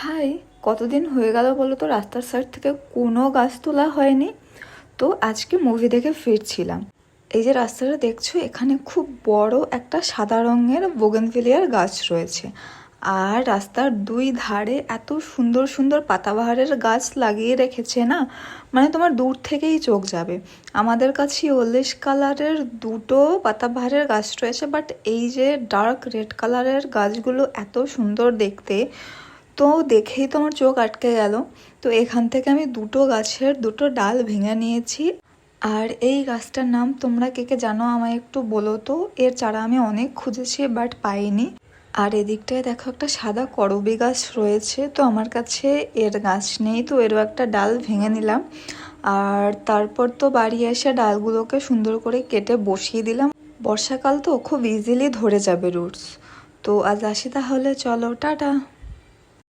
ভাই, কতদিন হয়ে গেল বলো তো রাস্তার সাইড থেকে কোনো গাছ তোলা হয়নি? তো আজকে মুভি দেখে ফিরছিলাম। এই যে রাস্তাটা দেখছ, এখানে খুব বড় একটা সাদা রঙের বোগেনভেলিয়ার গাছ রয়েছে। আর রাস্তার দুই ধারে এত সুন্দর সুন্দর পাতাবাহারের গাছ লাগিয়ে রেখেছে না? মানে তোমার দূর থেকেই চোখ যাবে। আমাদের কাছে ওলিশ কালারের দুটো পাতাবাহারের গাছ রয়েছে বাট এই যে ডার্ক রেড কালারের গাছগুলো এত সুন্দর দেখতে তো দেখেই তো আমার চোখ আটকে গেল। তো এখান থেকে আমি দুটো গাছের দুটো ডাল ভেঙে নিয়েছি। আর এই গাছটার নাম তোমরা কে কে জানো আমায় একটু বলো তো? এর চারা আমি অনেক খুঁজেছি বাট পাইনি। আর এদিকটায় দেখো একটা সাদা করবি গাছ রয়েছে। তো আমার কাছে এর গাছ নেই, তো এরও একটা ডাল ভেঙে নিলাম। আর তারপর তো বাড়ি এসে ডালগুলোকে সুন্দর করে কেটে বসিয়ে দিলাম। বর্ষাকাল তো খুব ইজিলি ধরে যাবে রুটস তো আজ আসি তাহলে, চলো, টাটা।